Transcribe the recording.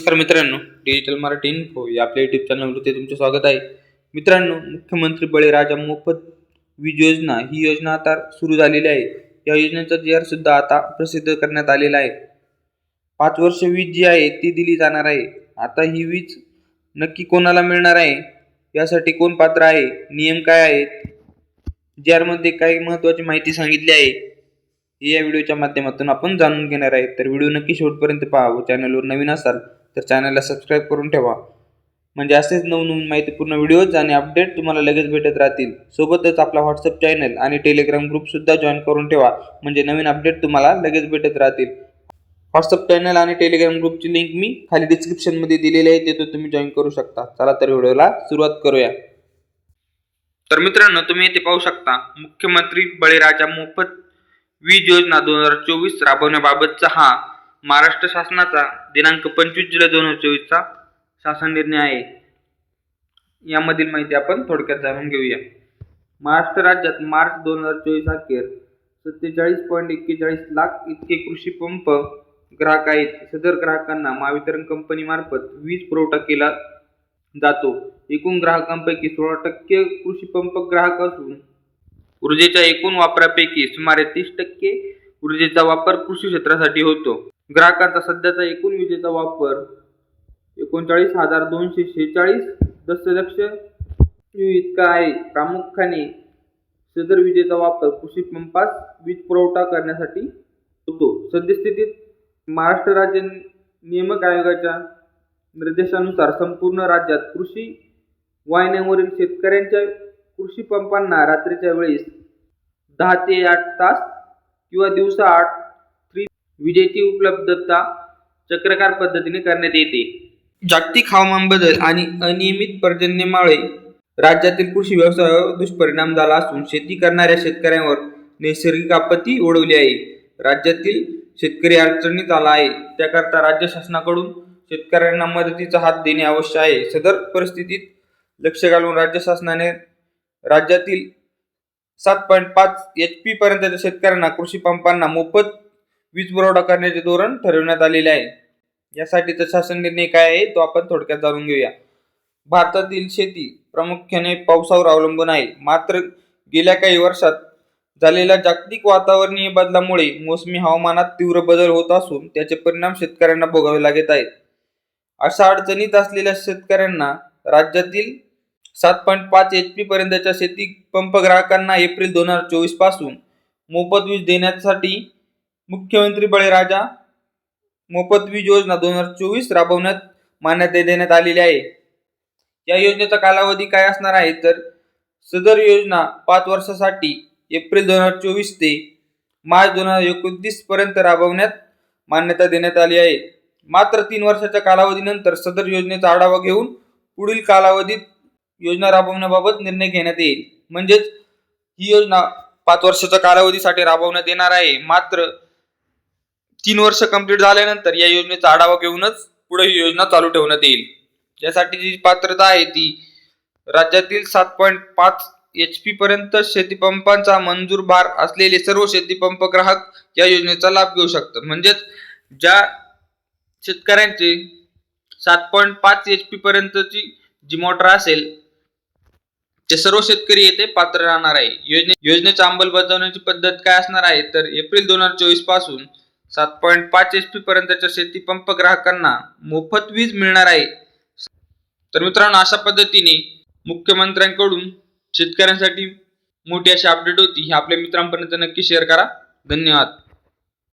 नमस्कार मित्रांनो digital Marathi info या आपल्या युट्यूब चॅनलवरती तुमचे स्वागत आहे. मित्रांनो मुख्यमंत्री बळीराजा मोफत वीज योजना ही योजना आता सुरू झालेली आहे. या योजनेचा जी आर सुद्धा आता प्रसिद्ध करण्यात आलेला आहे. पाच वर्ष वीज जी आहे ती दिली जाणार आहे. आता ही वीज नक्की कोणाला मिळणार आहे? यासाठी कोण पात्र आहे? नियम काय आहेत? जी आरमध्ये काही महत्त्वाची माहिती सांगितली आहे हे या व्हिडिओच्या माध्यमातून आपण जाणून घेणार आहे. तर व्हिडिओ नक्की शेवटपर्यंत पहा व चॅनलवर नवीन असाल तर चॅनलला सबस्क्राईब करून ठेवा. म्हणजे असेच नवनवीन माहितीपूर्ण व्हिडिओज आणि अपडेट तुम्हाला लगेच भेटत राहतील. सोबतच आपला व्हॉट्सअप चॅनल आणि टेलिग्राम ग्रुपसुद्धा जॉईन करून ठेवा. म्हणजे नवीन अपडेट तुम्हाला लगेच भेटत राहतील. व्हॉट्सअप चॅनल आणि टेलिग्राम ग्रुपची लिंक मी खाली डिस्क्रिप्शनमध्ये दिलेली आहे तिथं तुम्ही जॉईन करू शकता. चला तर व्हिडिओला सुरुवात करूया. तर मित्रांनो तुम्ही इथे पाहू शकता मुख्यमंत्री बळीराजा मोफत वीज योजना दोन हजार चोवीस राबवण्याबाबतचा हा महाराष्ट्र शासनाचा दिनांक पंचवीस जुलै दोन हजार चोवीसचा शासन निर्णय आहे. यामधील माहिती आपण थोडक्यात जाणून घेऊया. महाराष्ट्र राज्यात मार्च दोन हजार चोवीस अखेर सत्तेचाळीस पॉईंट एक्केचाळीस लाख इतके कृषी पंप ग्राहक आहेत. सदर ग्राहकांना महावितरण कंपनीमार्फत वीज पुरवठा केला जातो. एकूण ग्राहकांपैकी सोळा टक्के कृषी पंप ग्राहक असून ऊर्जेच्या एकूण वापरापैकी सुमारे तीस टक्के ऊर्जेचा वापर कृषी क्षेत्रासाठी होतो. ग्राहकांचा सध्याचा एकूण विजेचा वापर एकोणचाळीस हजार दोनशे शेहेचाळीस दशलक्ष इतका आहे. प्रामुख्याने सदर विजेचा वापर कृषी पंपास वीज पुरवठा करण्यासाठी होतो. सद्यस्थितीत महाराष्ट्र राज्य नियामक आयोगाच्या निर्देशानुसार संपूर्ण राज्यात कृषी वाहिन्यांवरील शेतकऱ्यांच्या कृषी पंपांना रात्रीच्या वेळेस दहा ते आठ तास किंवा दिवसा आठ विजेची उपलब्धता चक्रकार पद्धतीने करण्यात येते. जागतिक हवामान बदल आणि अनियमित पर्जन्यमाळे राज्यातील कृषी व्यवसायावर दुष्परिणाम झाला असून शेती करणाऱ्या शेतकऱ्यांवर नैसर्गिक आपत्ती ओढवली आहे. राज्यातील शेतकरी अडचणीत आला आहे. त्याकरता राज्य शासनाकडून शेतकऱ्यांना मदतीचा हात देणे आवश्यक आहे. सदर परिस्थितीत लक्ष घालून राज्य शासनाने राज्यातील सात पॉईंट पाच एच पी पर्यंतच्या शेतकऱ्यांना कृषी पंपांना मोफत वीज पुरवठा करण्याचे धोरण ठरवण्यात आलेले आहे. यासाठीचा शासन निर्णय काय आहे तो आपण थोडक्यात जाणून घेऊया. भारतातील शेती प्रामुख्याने पावसावर अवलंबून आहे. मात्र गेल्या काही वर्षात झालेल्या जागतिक वातावरणीय बदलामुळे मोसमी हवामानात तीव्र बदल होत असून त्याचे परिणाम शेतकऱ्यांना भोगावे लागत आहेत. अशा अडचणीत असलेल्या शेतकऱ्यांना राज्यातील सात पॉईंट पाच एच पी पर्यंतच्या शेती पंप ग्राहकांना एप्रिल दोन हजार चोवीसपासून मोफत वीज देण्यासाठी मुख्यमंत्री बळीराजा मोफत वीज योजना दोन हजार चोवीस राबवण्यात मान्यता देण्यात आलेली आहे. या योजनेचा कालावधी काय असणार आहे? तर सदर योजना पाच वर्षासाठी एप्रिल दोन हजार चोवीस ते मार्च दोन हजार एकोणतीस पर्यंत राबवण्यात मान्यता देण्यात आली आहे. मात्र तीन वर्षाच्या कालावधीनंतर सदर योजनेचा आढावा घेऊन पुढील कालावधीत योजना राबवण्याबाबत निर्णय घेण्यात येईल. म्हणजेच ही योजना पाच वर्षाच्या कालावधीसाठी राबवण्यात येणार आहे. मात्र तीन वर्ष कंप्लीट झाल्यानंतर या योजनेचा आढावा घेऊनच पुढे ही योजना चालू ठेवण्यात येईल. यासाठी जी पात्रता आहे ती राज्यातील सात पॉईंट पाच एच पी पर्यंत शेतीपंपांचा मंजूर भार असलेले सर्व शेतीपंप ग्राहक या योजनेचा लाभ घेऊ शकतात. म्हणजेच ज्या शेतकऱ्यांचे सात पॉईंट पाच एच पी पर्यंतची जी मोटर असेल ते सर्व शेतकरी येथे पात्र राहणार आहे. योजने योजनेच्या अंमलबजावणीची पद्धत काय असणार आहे तर एप्रिल दोन हजार चोवीसपासून सात पॉईंट पाच एच पी पर्यंतच्या शेतीपंप ग्राहकांना मोफत वीज मिळणार आहे. तर मित्रांनो अशा पद्धतीने मुख्यमंत्र्यांकडून शेतकऱ्यांसाठी मोठी अशी अपडेट होती. ही आपल्या मित्रांपर्यंत नक्की शेअर करा. धन्यवाद.